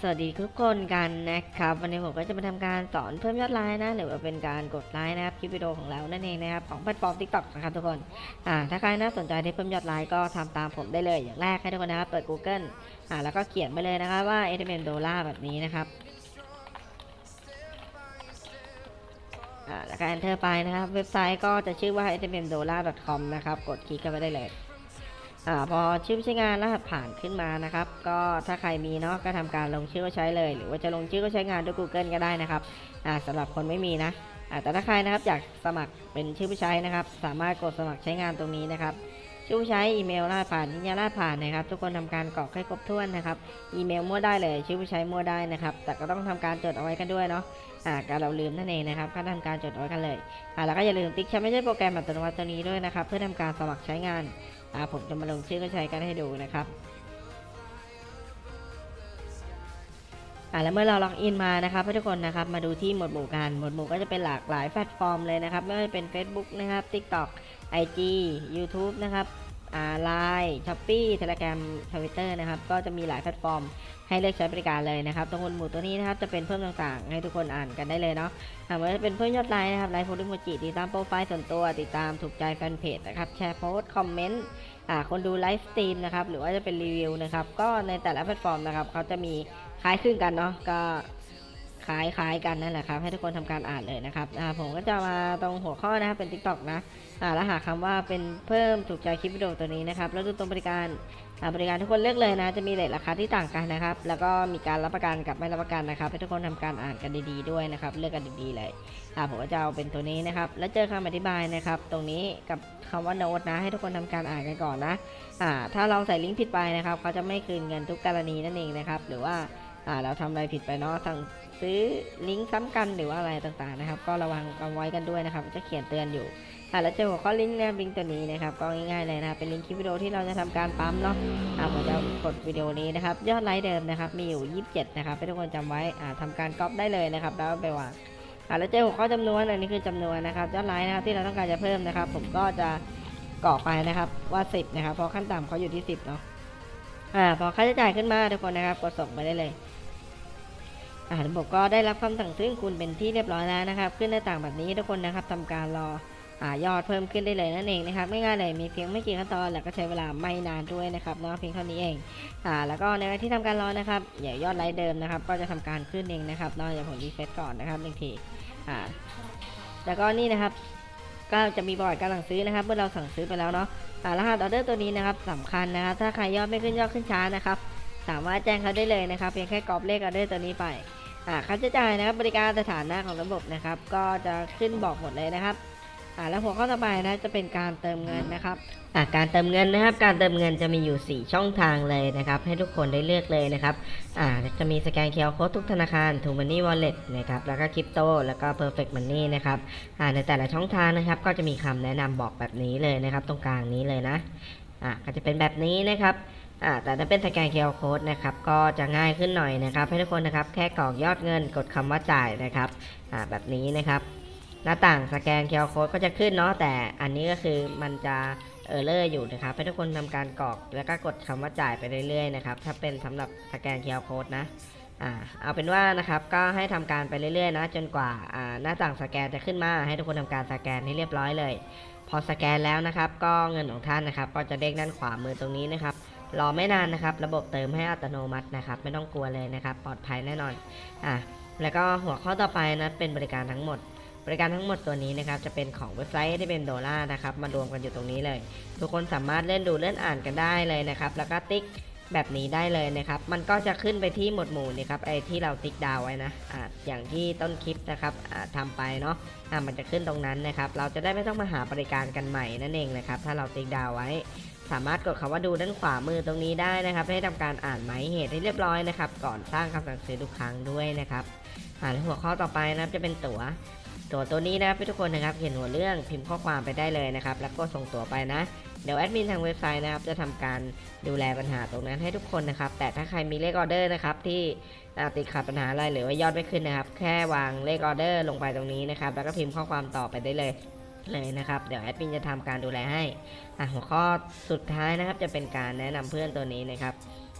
สวัสดีทุกคนกันนะครับ วันนี้ผมก็จะมาทำการสอนเพิ่มยอดไลค์นะ หรือว่าเป็นการกดไลค์นะครับคลิปวิดีโอของเรานั่นเองนะครับของแพลตฟอร์ม TikTok นะครับทุกคนอ่าถ้าใครน่าสนใจที่เพิ่มยอดไลค์ก็ทำตามผมได้เลยอย่างแรกให้ทุกคนนะครับเปิด Google อ่าแล้วก็เขียนไปเลยนะครับว่า e t m Dollar แบบนี้นะครับอ่าแล้วก็ enter ไปนะครับ เว็บไซต์ก็จะชื่อว่า e t m Dollar com นะครับกดคลิกเข้าไปได้เลย อพอชื่อใช้งานรหัสผ่านขึ้นมานะครับ ก็ถ้าใครมีเนาะก็ทำการลงชื่อก็ใช้เลย หรือว่าจะลงชื่อก็ใช้งานด้วย Google ก็ได้นะครับอ่าสำหรับคนไม่มีนะแต่ถ้าใครนะครับอยากสมัครเป็นชื่อผู้ใช้นะครับ สามารถกดสมัครใช้งานตรงนี้นะครับชื่อผู้ใช้อีเมลรหัสผ่านยืนยันรหัสผ่านนะครับ ทุกคนทำการกรอกให้ครบถ้วนนะครับ อีเมลมั่วได้เลย ชื่อผู้ใช้มั่วได้นะครับ แต่ก็ต้องทำการจดเอาไว้กันด้วยเนาะอ่าการเราลืมนั่นเองนะครับก็ทำการจดเอาไว้กันเลยอ่าแล้วก็อย่าลืมติ๊กใช้ไม่ใช่โปรแกรมอัตโนมัติตัวนี้ด้วยนะครับ เพื่อทำการสมัครใช้งาน ผมจะมาลงชื่อก็ใช้กันให้ดูนะครับอ่าแล้วเมื่อเราล็อกอินมานะครับทุกคนนะครับมาดูที่หมวดหมู่กันหมวดหมู่ก็จะเป็นหลากหลายแพลตฟอร์มเลยนะครับไม่ว่าจะเป็น Facebook นะครับ TikTok IG YouTube นะครับ อ่า Line Shopee Telegram Twitter นะครับ ก็จะมีหลายแพลตฟอร์มให้เลือกใช้บริการเลยนะครับตรงหมวดหมู่ตัวนี้นะครับจะเป็นเพิ่มต่างๆ ให้ทุกคนอ่านกันได้เลยเนาะอาไม่ว่าจะเป็นเพื่อนยอดไลน์นะครับไลฟ์โพลิโมจิติดตามโปรไฟล์ส่วนตัว ติดตามถูกใจแฟนเพจนะครับแชร์โพสต์คอมเมนต์อ่าคนดูไลฟ์สตรีมนะครับหรือว่าจะเป็นรีวิวนะครับก็ในแต่ละแพลตฟอร์มนะครับเขาจะมีคล้ายคลึงกันเนาะก็ คล้ายคล้ายๆกันนั่นแหละครับ ให้ทุกคนทำการอ่านเลยนะครับอ่าผมก็จะมาตรงหัวข้อนะครับเป็น TikTok นะอ่าแล้วหาคำว่าเป็นเพิ่มถูกใจคลิปวิดีโอตัวนี้นะครับ แล้วดูตรงบริการอ่าบริการทุกคนเลือกเลยนะ จะมีเลทราคาที่ต่างกันนะครับ แล้วก็มีการรับประกันกับไม่รับประกันนะครับ ให้ทุกคนทำการอ่านกันดีๆด้วยนะครับ เลือกกันดีๆเลยอ่าผมก็จะเอาเป็นตัวนี้นะครับ แล้วเจอคำอธิบายนะครับ ตรงนี้กับคำว่าโน้ตนะ ให้ทุกคนทำการอ่านกันก่อนนะอ่าถ้าเราใส่ลิงก์ผิดไปนะครับเขาจะไม่คืนเงินทุกกรณีนั่นเองนะครับ หรือว่าอ่าเราทำอะไรผิดไปเนาะสั่ง ซื้อลิงก์ซ้ำกันหรือว่าอะไรต่างๆนะครับ ก็ระวังกันไว้กันด้วยนะครับ จะเขียนเตือนอยู่อ่าแล้วเจอหัวข้อลิงก์นะครับลิงก์ตัวนี้นะครับก็ง่ายๆเลยนะครับเป็นลิงก์คลิปวิดีโอที่เราจะทำการปั๊มเนาะอ่าผมจะกดวิดีโอนี้นะครับยอดไลค์เดิมนะครับมีอยู่ 27 นะครับให้ทุกคนจำไว้อ่าทำการก๊อปได้เลยนะครับแล้วไปวางอ่าแล้วเจอหัวข้อจำนวนอันนี้คือจำนวนนะครับยอดไลค์นะครับที่เราต้องการจะเพิ่มนะครับ ผมก็จะกรอกไปนะครับว่า 10 นะครับเพราะขั้นต่ำเขาอยู่ที่ 10 เนาะอ่าพอค่าใช้จ่ายขึ้นมาทุกคนนะครับกดส่งไปได้เลย อ่าระบบก็ได้รับคำสั่งซื้อคุณเป็นที่เรียบร้อยแล้วนะครับ ขึ้นหน้าต่างแบบนี้ทุกคนนะครับทำการรออยอดเพิ่มขึ้นได้เลยนั่นเองนะครับไม่ง่ายเลยมีเพียงไม่กี่ขั้นตอนแล้วก็ใช้เวลาไม่นานด้วยนะครับเนาะเพียงเท่านี้เองอ่าแล้วก็ในที่ทำการรอนะครับอย่ายอดไลค์เดิมนะครับ ก็จะทำการขึ้นเองนะครับเนาะอย่าผมรีเฟซก่อนนะครับหนึ่งทีอ่าแล้วก็นี่นะครับ ก็จะมีประวัติการสั่งซื้อนะครับ เมื่อเราสั่งซื้อไปแล้วเนาะอ่รหัสออเดอร์ตัวนี้นะครับสำคัญนะครับ ถ้าใครยอดไม่ขึ้นยอดขึ้นช้านะครับ สามารถแจ้งเขาได้เลยนะครับ เพียงแค่กรอบเลขออเดอร์ตัวนี้ไปอ่าค่าใช้จ่ายนะครับบริการสถานะของระบบนะครับ ก็จะขึ้นบอกหมดเลยนะครับอ่าแล้วหัวข้อต่อไปนะจะเป็นการเติมเงินนะครับอ่าการเติมเงินนะครับ การเติมเงินจะมีอยู่ 4 ช่องทางเลยนะครับ ให้ทุกคนได้เลือกเลยนะครับอ่าจะมีสแกนเคอร์โค้ดทุกธนาคารทูมันนี่วอลเล็ตนะครับแล้วก็คริปโตแล้วก็ Perfect Money นะครับอ่าในแต่ละช่องทางนะครับ ก็จะมีคำแนะนำบอกแบบนี้เลยนะครับ ตรงกลางนี้เลยนะอ่าก็จะเป็นแบบนี้นะครับ อ่าแต่ถ้าเป็นสแกนเคอร์โค้ดนะครับก็จะง่ายขึ้นหน่อยนะครับให้ทุกคนนะครับแค่กรอกยอดเงินกดคำว่าจ่ายนะครับอ่าแบบนี้นะครับ หน้าต่างสแกนเคอร์โค้ดก็จะขึ้นเนาะแต่อันนี้ก็คือมันจะเออร์เลอร์อยู่นะครับให้ทุกคนทำการกรอกแล้วก็กดคำว่าจ่ายไปเรื่อยๆนะครับถ้าเป็นสำหรับสแกนเคอร์โค้ดนะอ่าเอาเป็นว่านะครับก็ให้ทำการไปเรื่อยๆนะจนกว่าอ่าหน้าต่างสแกนจะขึ้นมาให้ทุกคนทำการสแกนให้เรียบร้อยเลย พอสแกนแล้วนะครับ ก็เงินของท่านนะครับ ก็จะเด้งด้านขวามือตรงนี้นะครับ รอไม่นานนะครับ ระบบเติมให้อัตโนมัตินะครับ ไม่ต้องกลัวเลยนะครับ ปลอดภัยแน่นอนอะแล้วก็หัวข้อต่อไปนะเป็นบริการทั้งหมด บริการทั้งหมดตัวนี้นะครับ จะเป็นของเว็บไซต์ที่เป็นดอลลาร์นะครับ มารวมกันอยู่ตรงนี้เลย ทุกคนสามารถเล่นดูเล่นอ่านกันได้เลยนะครับ แล้วก็ติ๊กแบบนี้ได้เลยนะครับ มันก็จะขึ้นไปที่หมวดหมู่นี่ครับ ไอ้ที่เราติ๊กดาวไว้นะอ่าอย่างที่ต้นคลิปนะครับอ่าทำไปเนาะอ่ามันจะขึ้นตรงนั้นนะครับ เราจะได้ไม่ต้องมาหาบริการกันใหม่นั่นเองนะครับ ถ้าเราติ๊กดาวไว้ สามารถกดคำว่าดูด้านขวามือตรงนี้ได้นะครับ ให้ทำการอ่านหมายเหตุให้เรียบร้อยนะครับ ก่อนสร้างคำสั่งซื้อทุกครั้งด้วยนะครับอ่าแล้วหัวข้อต่อไปนะครับจะเป็นตั๋วตั๋วตัวนี้นะครับทุกคนนะครับเขียนหัวเรื่องพิมพ์ข้อความไปได้เลยนะครับ แล้วก็ส่งตั๋วไปนะ เดี๋ยวแอดมินทางเว็บไซต์นะครับจะทำการดูแลปัญหาตรงนั้นให้ทุกคนนะครับ แต่ถ้าใครมีเลขออเดอร์นะครับที่ติดขัดปัญหาอะไรหรือว่ายอดไม่ขึ้นนะครับ แค่วางเลขออเดอร์ลงไปตรงนี้นะครับ แล้วก็พิมพ์ข้อความต่อไปได้เลย เลยนะครับ เดี๋ยวแอดมินจะทำการดูแลให้อะหัวข้อสุดท้ายนะครับ จะเป็นการแนะนำเพื่อนตัวนี้นะครับ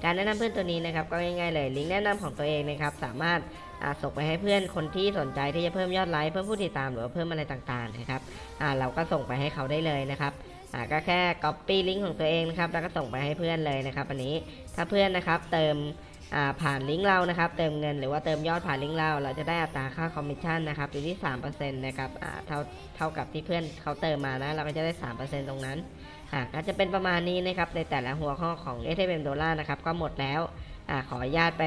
การแนะนำเพื่อนตัวนี้นะครับ ก็ง่ายๆเลย ลิงก์แนะนำของตัวเองนะครับ สามารถอ่าส่งไปให้เพื่อนคนที่สนใจที่จะเพิ่มยอดไลค์เพิ่มผู้ติดตามหรือว่าเพิ่มอะไรต่างๆนะครับอ่าเราก็ส่งไปให้เขาได้เลยนะครับอ่าก็แค่ copy ลิงก์ของตัวเองนะครับแล้วก็ส่งไปให้เพื่อนเลยนะครับ อันนี้ถ้าเพื่อนนะครับเติม ผ่านลิงก์เรานะครับ เติมเงินหรือว่าเติมยอดผ่านลิงก์เรา เราจะได้อัตราค่าคอมมิชชั่นนะครับอยู่ที่3%นะครับเท่าเท่ากับที่เพื่อนเขาเติมมานะ เราก็จะได้ 3%ตรงนั้นอะก็จะเป็นประมาณนี้นะครับในแต่ละหัวข้อของ s อ m ดอลลาร์นะครับก็หมดแล้วอขออนุญาตไป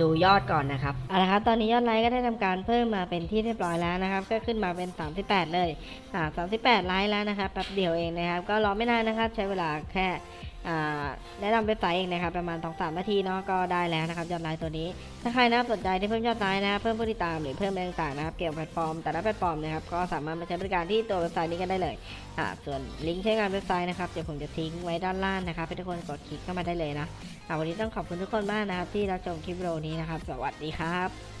ดูยอดก่อนนะครับเอาละครับตอนนี้ยอดไลค์ก็ได้ทำการเพิ่มมาเป็นที่เรียบร้อยแล้วนะครับ ก็ขึ้นมาเป็น 38 เลยอ่า38 ไลค์แล้วนะครับแป๊บเดียวเองนะครับ ก็รอไม่นานนะครับ ใช้เวลาแค่ แนะนำเว็บไซต์เองนะครับประมาณ2 3นาทีเนาะก็ได้แล้วนะครับยอดไลค์ตัวนี้ ถ้าใครนะครับสนใจที่เพิ่มยอดไลค์นะครับเพิ่มผู้ติดตามหรือเพิ่มอะไรต่างๆนะครับเกี่ยวกับแพลตฟอร์มแต่ละแพลตฟอร์มนะครับก็สามารถมาใช้บริการที่ตัวเว็บไซต์นี้กันได้เลยอ่าส่วนลิงก์ใช้งานเว็บไซต์นะครับเดี๋ยวผมจะทิ้งไว้ด้านล่างนะครับให้ทุกคนกดคลิกเข้ามาได้เลยนะอ่าวันนี้ต้องขอบคุณทุกคนมากนะครับที่รับชมคลิปวิดีโอนี้นะครับ สวัสดีครับ